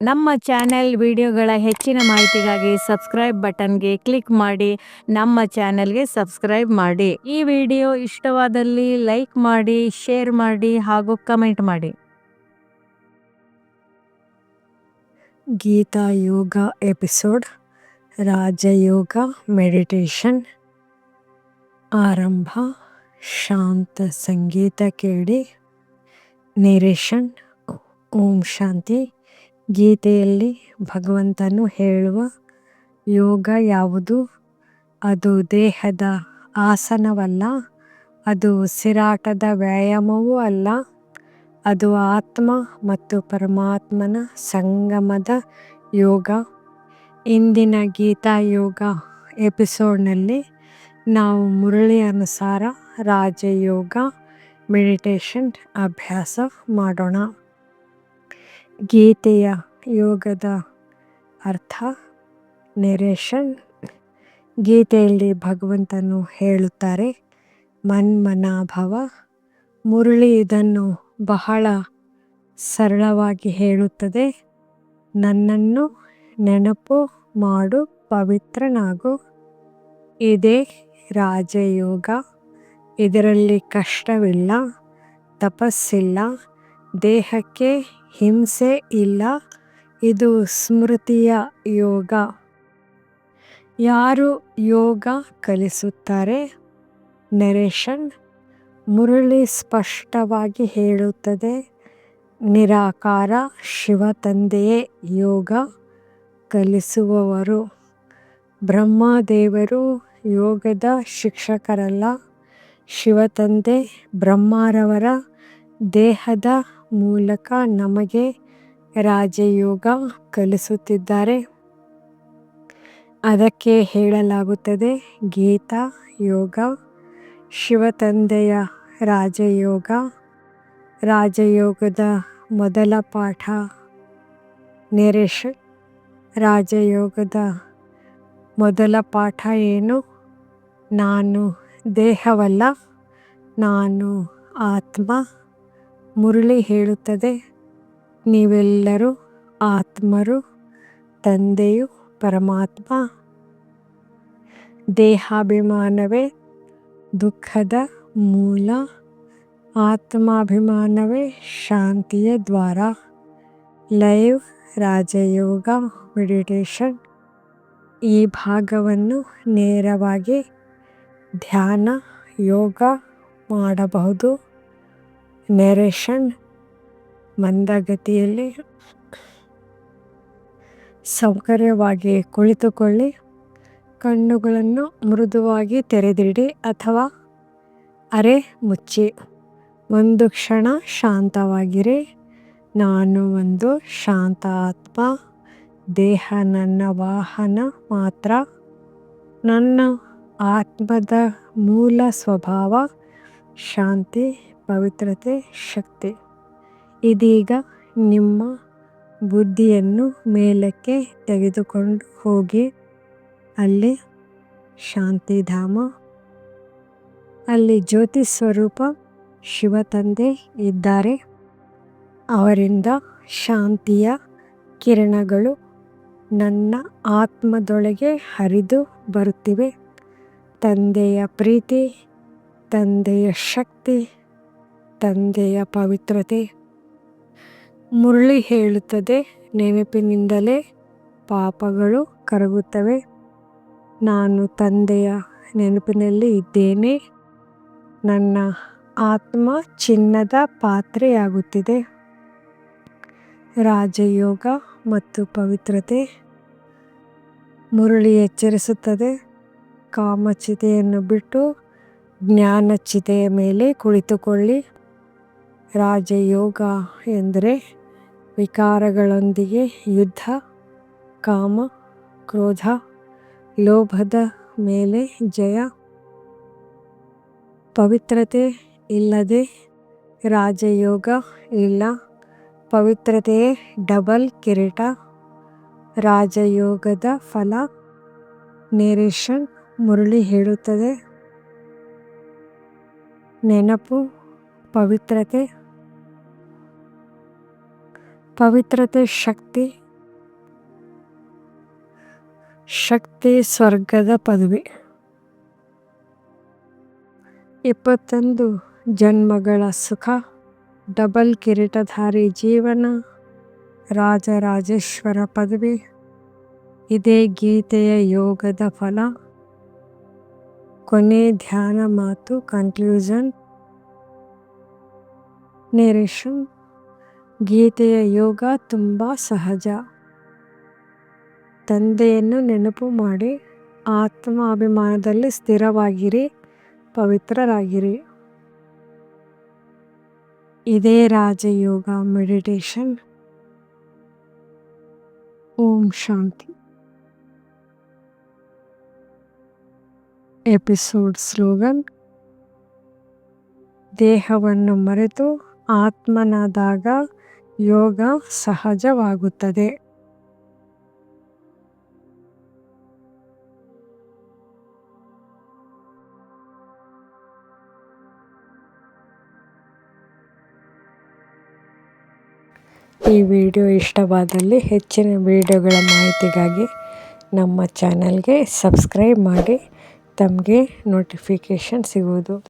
ನಮ್ಮ ಚಾನೆಲ್ ವಿಡಿಯೋಗಳ ಹೆಚ್ಚಿನ ಮಾಹಿತಿಗಾಗಿ ಸಬ್ಸ್ಕ್ರೈಬ್ ಬಟನ್ಗೆ ಕ್ಲಿಕ್ ಮಾಡಿ, ನಮ್ಮ ಚಾನೆಲ್ಗೆ ಸಬ್ಸ್ಕ್ರೈಬ್ ಮಾಡಿ. ಈ ವಿಡಿಯೋ ಇಷ್ಟವಾದಲ್ಲಿ ಲೈಕ್ ಮಾಡಿ, ಶೇರ್ ಮಾಡಿ ಹಾಗೂ ಕಮೆಂಟ್ ಮಾಡಿ. ಗೀತಾ ಯೋಗ ಎಪಿಸೋಡ್, ರಾಜಯೋಗ ಮೆಡಿಟೇಷನ್, ಆರಂಭ, ಶಾಂತ ಸಂಗೀತ ಕೇಳಿ. ನಿರೇಶನ್, ಓಂ ಶಾಂತಿ, ಗೀತೆಯಲ್ಲಿ ಭಗವಂತನು ಹೇಳುವ ಯೋಗ ಯಾವುದು? ಅದು ದೇಹದ ಆಸನವಲ್ಲ, ಅದು ಉಸಿರಾಟದ ವ್ಯಾಯಾಮವೂ ಅಲ್ಲ, ಅದು ಆತ್ಮ ಮತ್ತು ಪರಮಾತ್ಮನ ಸಂಗಮದ ಯೋಗ. ಇಂದಿನ ಗೀತಾ ಯೋಗ ಎಪಿಸೋಡ್ನಲ್ಲಿ ನಾವು ಮುರಳಿ ಅನುಸಾರ ರಾಜಯೋಗ ಮೆಡಿಟೇಷನ್ ಅಭ್ಯಾಸ ಮಾಡೋಣ. ಗೀತೆಯ ಯೋಗದ ಅರ್ಥ ನೆರೇಷನ್ ಗೀತೆಯಲ್ಲಿ ಭಗವಂತನು ಹೇಳುತ್ತಾರೆ, ಮನ್ಮನಾಭವ, ಮುರಳಿ ಇದನ್ನು ಬಹಳ ಸರಳವಾಗಿ ಹೇಳುತ್ತದೆ, ನನ್ನನ್ನು ನೆನಪು ಮಾಡು, ಪವಿತ್ರನಾಗು. ಇದೇ ರಾಜಯೋಗ. ಇದರಲ್ಲಿ ಕಷ್ಟವಿಲ್ಲ, ತಪಸ್ಸಿಲ್ಲ, ದೇಹಕ್ಕೆ ಹಿಂಸೆ ಇಲ್ಲ, ಇದು ಸ್ಮೃತಿಯ ಯೋಗ. ಯಾರು ಯೋಗ ಕಲಿಸುತ್ತಾರೆ? ನೆರೇಷನ್ ಮುರಳಿ ಸ್ಪಷ್ಟವಾಗಿ ಹೇಳುತ್ತದೆ, ನಿರಾಕಾರ ಶಿವ ತಂದೆಯೇ ಯೋಗ ಕಲಿಸುವವರು. ಬ್ರಹ್ಮದೇವರು ಯೋಗದ ಶಿಕ್ಷಕರಲ್ಲ. ಶಿವತಂದೆ ಬ್ರಹ್ಮರವರ ದೇಹದ ಮೂಲಕ ನಮಗೆ ರಾಜಯೋಗ ಕಲಿಸುತ್ತಿದ್ದಾರೆ. ಅದಕ್ಕೆ ಹೇಳಲಾಗುತ್ತದೆ, ಗೀತಾ ಯೋಗ, ಶಿವತಂದೆಯ ರಾಜಯೋಗ, ರಾಜಯೋಗದ ಮೊದಲ ಪಾಠ ನೆರೇಶ್ ರಾಜಯೋಗದ ಮೊದಲ ಪಾಠ ಏನು? ನಾನು ದೇಹವಲ್ಲ, ನಾನು ಆತ್ಮ ಮುರಳಿ ಹೇಳುತ್ತದೆ. ನೀವೆಲ್ಲರೂ ಆತ್ಮರು, ತಂದೆಯು ಪರಮಾತ್ಮ. ದೇಹಾಭಿಮಾನವೇ ದುಃಖದ ಮೂಲ, ಆತ್ಮಾಭಿಮಾನವೇ ಶಾಂತಿಯ ದ್ವಾರ. ಲೈವ್ ರಾಜಯೋಗ ಮೆಡಿಟೇಷನ್ ಈ ಭಾಗವನ್ನು ನೇರವಾಗಿ ಧ್ಯಾನ, ಯೋಗ ಮಾಡಬಹುದು. ನೆರೇಷನ್ ಮಂದಗತಿಯಲ್ಲಿ ಸೌಕರ್ಯವಾಗಿ ಕುಳಿತುಕೊಳ್ಳಿ. ಕಣ್ಣುಗಳನ್ನು ಮೃದುವಾಗಿ ತೆರೆದಿಡಿ ಅಥವಾ ಅರೆ ಮುಚ್ಚಿ. ಒಂದು ಕ್ಷಣ ಶಾಂತವಾಗಿರಿ. ನಾನು ಒಂದು ಶಾಂತ ಆತ್ಮ ದೇಹ ನನ್ನ ವಾಹನ ಮಾತ್ರ. ನನ್ನ ಆತ್ಮದ ಮೂಲ ಸ್ವಭಾವ, ಶಾಂತಿ, ಪವಿತ್ರತೆ, ಶಕ್ತಿ. ಇದೀಗ ನಿಮ್ಮ ಬುದ್ಧಿಯನ್ನು ಮೇಲಕ್ಕೆ ತೆಗೆದುಕೊಂಡು ಹೋಗಿ. ಅಲ್ಲಿ ಶಾಂತಿಧಾಮ, ಅಲ್ಲಿ ಜ್ಯೋತಿ ಸ್ವರೂಪ ಶಿವ ತಂದೆ ಇದ್ದಾರೆ. ಅವರಿಂದ ಶಾಂತಿಯ ಕಿರಣಗಳು ನನ್ನ ಆತ್ಮದೊಳಗೆ ಹರಿದು ಬರುತ್ತಿವೆ. ತಂದೆಯ ಪ್ರೀತಿ, ತಂದೆಯ ಶಕ್ತಿ, ತಂದೆಯ ಪವಿತ್ರತೆ. ಮುರಳಿ ಹೇಳುತ್ತದೆ, ನೆನಪಿನಿಂದಲೇ ಪಾಪಗಳು ಕರಗುತ್ತವೆ. ನಾನು ತಂದೆಯ ನೆನಪಿನಲ್ಲಿ ಇದ್ದೇನೆ. ನನ್ನ ಆತ್ಮ ಚಿನ್ನದ ಪಾತ್ರೆಯಾಗುತ್ತಿದೆ. ರಾಜಯೋಗ ಮತ್ತು ಪವಿತ್ರತೆ ಮುರಳಿ ಎಚ್ಚರಿಸುತ್ತದೆ. ಕಾಮಚಿತೆಯನ್ನು ಬಿಟ್ಟು ಜ್ಞಾನಚಿತೆಯ ಮೇಲೆ ಕುಳಿತುಕೊಳ್ಳಿ. ರಾಜಯೋಗ ಎಂದರೆ ವಿಕಾರಗಳೊಂದಿಗೆ ಯುದ್ಧ, ಕಾಮ, ಕ್ರೋಧ, ಲೋಭದ ಮೇಲೆ ಜಯ. ಪವಿತ್ರತೆ ಇಲ್ಲದೆ ರಾಜಯೋಗ ಇಲ್ಲ. ಪವಿತ್ರತೆಯೇ ಡಬಲ್ ಕಿರೀಟ. ರಾಜಯೋಗದ ಫಲ ನೇರೇಷನ್ ಮುರಳಿ ಹೇಳುತ್ತದೆ. ನೆನಪು, ಪವಿತ್ರತೆ ಪವಿತ್ರತೆ, ಶಕ್ತಿ ಶಕ್ತಿ, ಸ್ವರ್ಗದ ಪದವಿ. ಇಪ್ಪತ್ತೊಂದು ಜನ್ಮಗಳ ಸುಖ, ಡಬಲ್ ಕಿರೀಟಧಾರಿ ಜೀವನ, ರಾಜರಾಜೇಶ್ವರ ಪದವಿ. ಇದೇ ಗೀತೆಯ ಯೋಗದ ಫಲ. ಕೊನೆ ಧ್ಯಾನ ಮಾತು ಕನ್ಕ್ಲೂಷನ್ ನೇರೇಷನ್ ಗೀತೆಯ ಯೋಗ ತುಂಬ ಸಹಜ. ತಂದೆಯನ್ನು ನೆನಪು ಮಾಡಿ ಆತ್ಮ ಅಭಿಮಾನದಲ್ಲಿ ಸ್ಥಿರವಾಗಿರಿ, ಪವಿತ್ರರಾಗಿರಿ. ಇದೇ Rajyoga meditation. Om Shanti. Episode slogan, ದೇಹವನ್ನು ಮರೆತು ಆತ್ಮನಾದಾಗ ಯೋಗ ಸಹಜವಾಗುತ್ತದೆ. ಈ ವಿಡಿಯೋ ಇಷ್ಟವಾದಲ್ಲಿ ಹೆಚ್ಚಿನ ವಿಡಿಯೋಗಳ ಮಾಹಿತಿಗಾಗಿ ನಮ್ಮ ಚಾನಲ್ಗೆ ಸಬ್ಸ್ಕ್ರೈಬ್ ಮಾಡಿ. ತಮಗೆ ನೋಟಿಫಿಕೇಷನ್ ಸಿಗುವುದು.